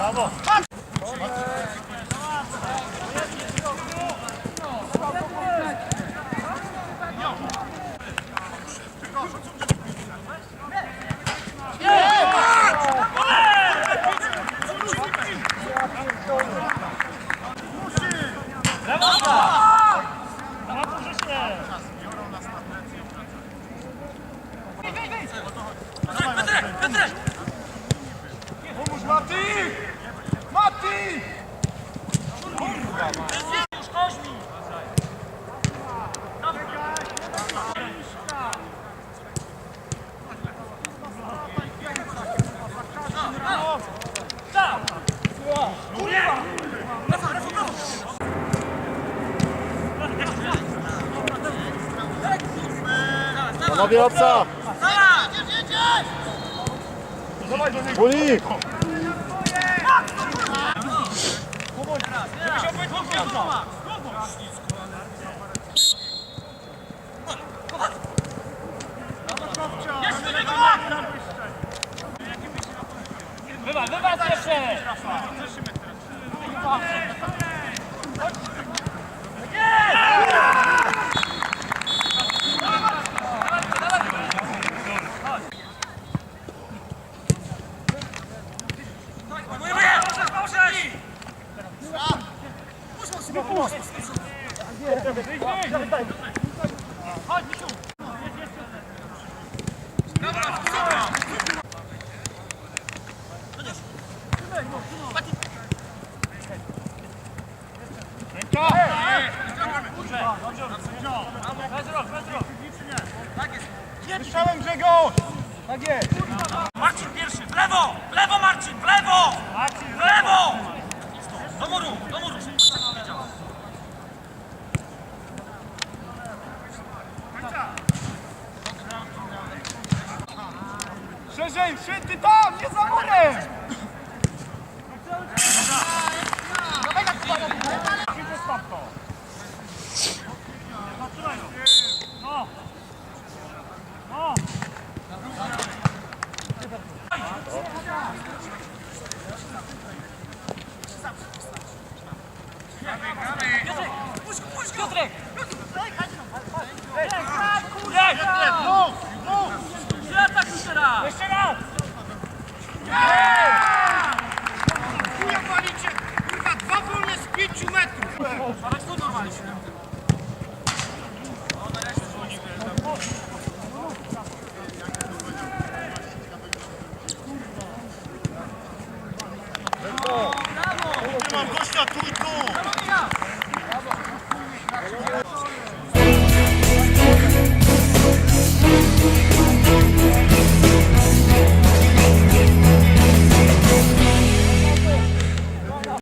Brawo! Petrek, Petrek! Pomóż Marty! Panowie obca! Bulik! Wywal, wywal jeszcze! Słyszałem Grzegorz! Marcin pierwszy, w lewo! W lewo Marcin, w lewo! W lewo! Szerzej, wszędzie tam, nie za murem! Piotrek! Piotrek! Araç da normal işliyor.